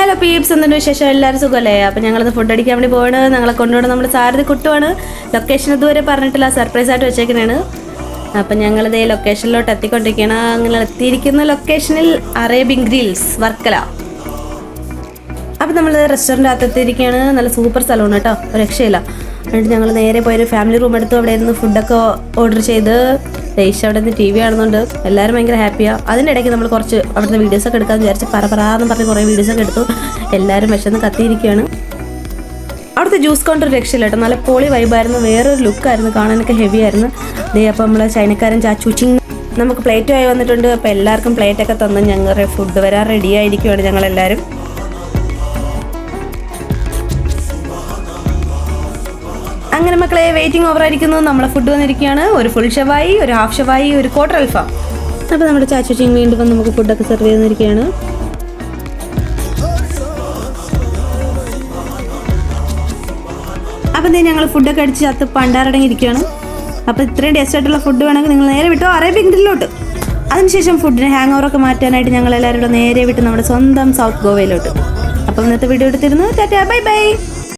Hello Pepys എന്തുണ്ട് വിശേഷം? എല്ലാവരും സുഖമല്ലേ അപ്പം ഞങ്ങളത് ഫുഡ് അടിക്കാൻ വേണ്ടി പോവാണ്. ഞങ്ങളെ കൊണ്ടുപോകണം നമ്മുടെ സാരഥി കുട്ടുവാണ്. ലൊക്കേഷൻ ഇതുവരെ പറഞ്ഞിട്ടില്ല സർപ്രൈസ് ആയിട്ട് വെച്ചേക്കുന്നതാണ്. അപ്പം ഞങ്ങളിത് ലൊക്കേഷനിലോട്ട് എത്തിക്കൊണ്ടിരിക്കുകയാണ്. അങ്ങനെ എത്തിയിരിക്കുന്ന ലൊക്കേഷനിൽ അറേബ്യൻ ഗ്രിൽസ് വർക്കല. അപ്പം നമ്മൾ റെസ്റ്റോറന്റ് അകത്തെത്തിയിരിക്കുകയാണ്. നല്ല സൂപ്പർ സ്ഥലമാണ് കേട്ടോ. രക്ഷയില്ല. എന്നിട്ട് ഞങ്ങൾ നേരെ പോയൊരു ഫാമിലി റൂം എടുത്തു. അവിടെ നിന്ന് ഫുഡൊക്കെ ഓർഡർ ചെയ്ത് ദേശം അവിടെ നിന്ന് ടി വി കാണുന്നുണ്ട്. എല്ലാവരും ഭയങ്കര ഹാപ്പിയാണ് അതിന്റെ ഇടയ്ക്ക് നമ്മൾ കുറച്ച് അവിടുത്തെ വീഡിയോസൊക്കെ എടുക്കാമെന്ന് വിചാരിച്ച് പറ പറയാന്ന് പറഞ്ഞ് കുറേ വീഡിയോസൊക്കെ എടുത്തു. എല്ലാവരും വിശന്ന് കത്തിയിരിക്കുകയാണ്. അവിടുത്തെ ജ്യൂസ് കൗണ്ടർ രക്ഷയില്ല കേട്ടോ. നല്ല പോളി വൈബായിരുന്നു വേറൊരു ലുക്കായിരുന്നു കാണാനൊക്കെ ഹെവി ആയിരുന്നു. ദേ അപ്പോൾ നമ്മൾ ചൈനക്കാരൻ ചാച്ചൂച്ചിങ് നമുക്ക് പ്ലേറ്റുമായി വന്നിട്ടുണ്ട്. അപ്പോൾ എല്ലാവർക്കും പ്ലേറ്റൊക്കെ തന്ന് ഞങ്ങളുടെ ഫുഡ് വരാൻ റെഡി ആയിരിക്കുവാണ് ഞങ്ങളെല്ലാവരും. അങ്ങനെ മക്കളെ വെയിറ്റിംഗ് ഓവർ ആയിരിക്കുന്നു. നമ്മളെ ഫുഡ് വന്നിരിക്കുകയാണ്. ഒരു ഫുൾ ഷവായി ഒരു ഹാഫ് ഷവായി ഒരു ക്വാർട്ടർ അൽഫാം അപ്പോൾ നമ്മുടെ ചാച്ചുച്ചിങ് വീണ്ടും വന്ന് നമുക്ക് ഫുഡൊക്കെ സെർവ് ചെയ്തിരിക്കുകയാണ് അപ്പം ഞങ്ങൾ ഫുഡൊക്കെ അടിച്ച് അത് പണ്ടാറടങ്ങിയിരിക്കുകയാണ്. അപ്പോൾ ഇത്രയും ടേസ്റ്റ് ആയിട്ടുള്ള ഫുഡ് വേണമെങ്കിൽ നിങ്ങൾ നേരെ വിട്ടോ? അറേബ്യൻ ഗ്രില്ലിലോട്ട്. അതിനുശേഷം ഫുഡിന് ഹാങ് ഓവറൊക്കെ മാറ്റാനായിട്ട് ഞങ്ങൾ എല്ലാവരും കൂടെ നേരെ വിട്ട് നമ്മുടെ സ്വന്തം സൗത്ത് ഗോവയിലോട്ട്. അപ്പം ഇന്നത്തെ വീഡിയോ എടുത്തിരുന്നു ടാറ്റാ. Bye bye